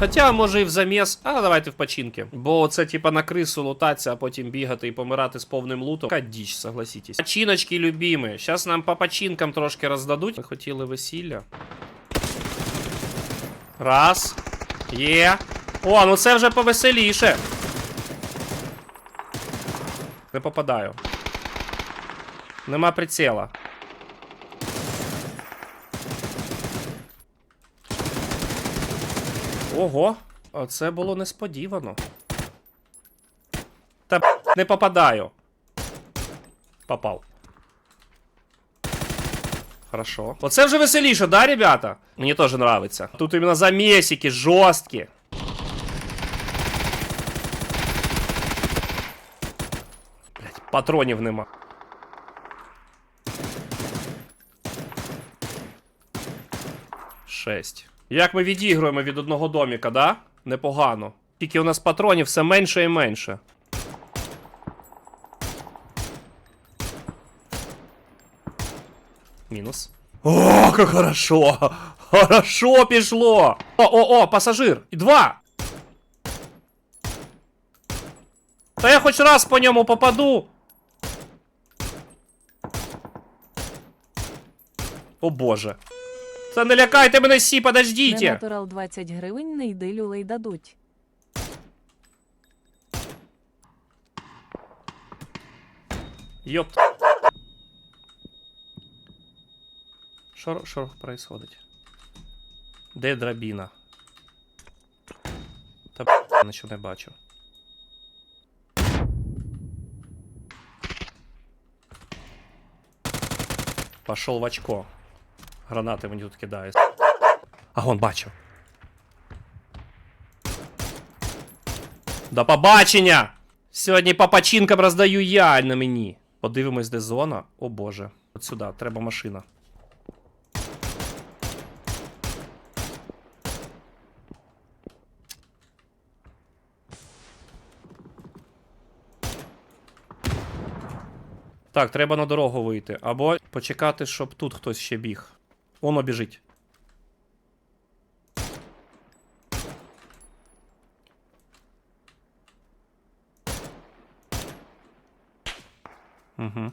Хоча, може, і в заміс. А давайте в починки. Бо це типа на крису лутатися, а потім бігати і помирати з повним лутом. Яка діч, согласитесь. Починочки любімі. Зараз нам по починкам трошки роздадуть. Ми хотіли весілля. Раз. Є. О, ну це вже повеселіше. Не попадаю. Нема приціла. Ого, а це було несподівано. Та б, не попадаю. Попав. Хорошо. Оце вже веселіше, да, ребята? Мені теж нравиться. Тут іменно замесики жорсткі. Блять, патронів нема. Шесть. Як ми відігруємо від одного доміка, да? Непогано. Тільки у нас патронів все менше і менше. Мінус. О, як хорошо! Хорошо пішло! О, о, о, пасажир! І два! Та я хоч раз по ньому попаду. О боже. Та не лякайте мене всі, подождіть! Ненатурал 20 гривень не йди люлей дадуть. Ёпт. Що, що происходить? Де драбіна? Та б**, нічого не бачу. Пошел в очко. Гранати мені тут кидає. А вон бачу. До побачення! Сьогодні по пачинкам роздаю я а не мені. Подивимось, де зона. О боже. От сюди, треба машина. Так, треба на дорогу вийти. Або почекати, щоб тут хтось ще біг. Воно біжить. Угу.